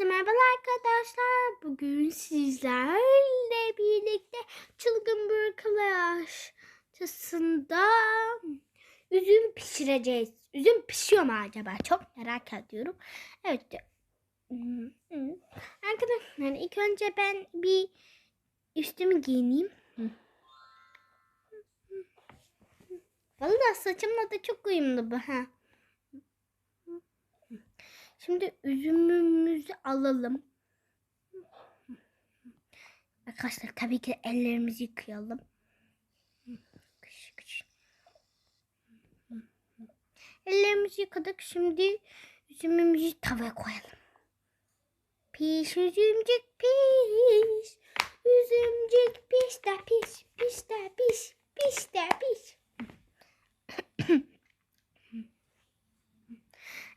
Herkese merhaba arkadaşlar. Bugün sizlerle birlikte çılgın bir arkadaşçasında üzüm pişireceğiz. Üzüm pişiyor mu acaba? Çok merak ediyorum. Evet. Arkadaşlar ilk önce ben bir üstümü giyineyim. Vallahi saçımla da çok uyumlu bu ha. Şimdi üzümümüzü alalım. Arkadaşlar tabii ki ellerimizi yıkayalım. Ellerimizi yıkadık. Şimdi üzümümüzü tavaya koyalım. Piş üzümcük piş. Üzümcük piş de piş. Piş de piş. Piş de piş.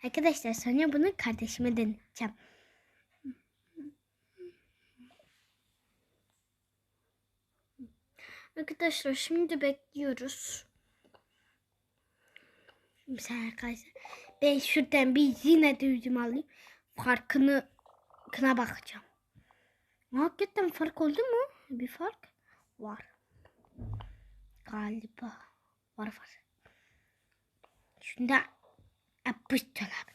Arkadaşlar sonra bunu kardeşime deneyeceğim. Arkadaşlar şimdi bekliyoruz. Mesela arkadaşlar ben şuradan bir yine de üzüm alayım. Farkını kına bakacağım. Hakikaten fark oldu mu? Bir fark var. Galiba var var. Şunda yapıştıralım.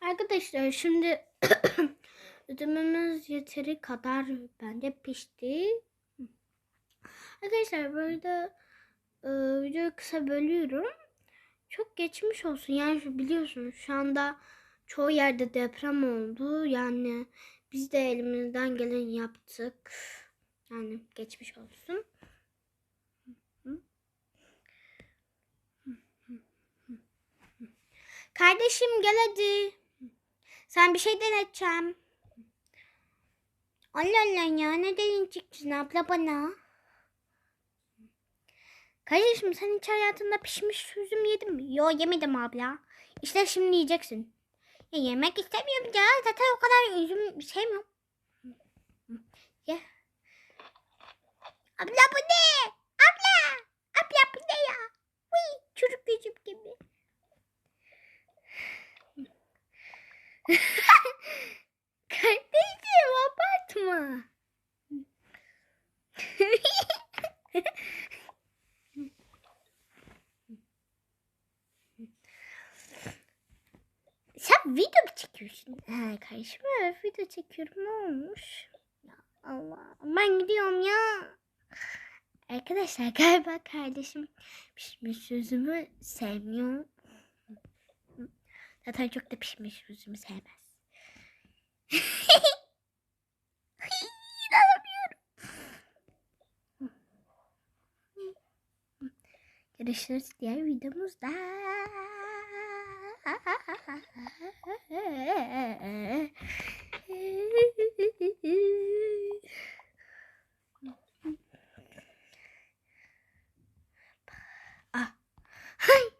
Arkadaşlar şimdi ödememiz yeteri kadar bence pişti. Arkadaşlar burada e, videoyu kısa bölüyorum. Çok geçmiş olsun. Yani biliyorsunuz şu anda çoğu yerde deprem oldu. Yani biz de elimizden geleni yaptık. Yani geçmiş olsun. Kardeşim gel hadi. Sen bir şey deneteceğim. Allah Allah ya ne deneyeceksin abla bana? Kardeşim sen hiç hayatında pişmiş üzüm yedin mi? Yo yemedim abla. İşte şimdi yiyeceksin. Ya yemek istemiyorum ya. Zaten o kadar üzüm sevmiyorum. Ye. Abla bu ne? Abla. Abla bu ne ya? Uy, çocuk üzüm gibi. Kardeşim abartma. Sen video mu çekiyorsun? He kardeşim evet video çekiyorum. Ne olmuş? Ya Allah ben gidiyorum ya. Arkadaşlar galiba kardeşim pişmiş sözümü sevmiyor. Zaten çok da pişmiş sözümü sevmez. Görüşürüz diğer videomuzda. あ、はい。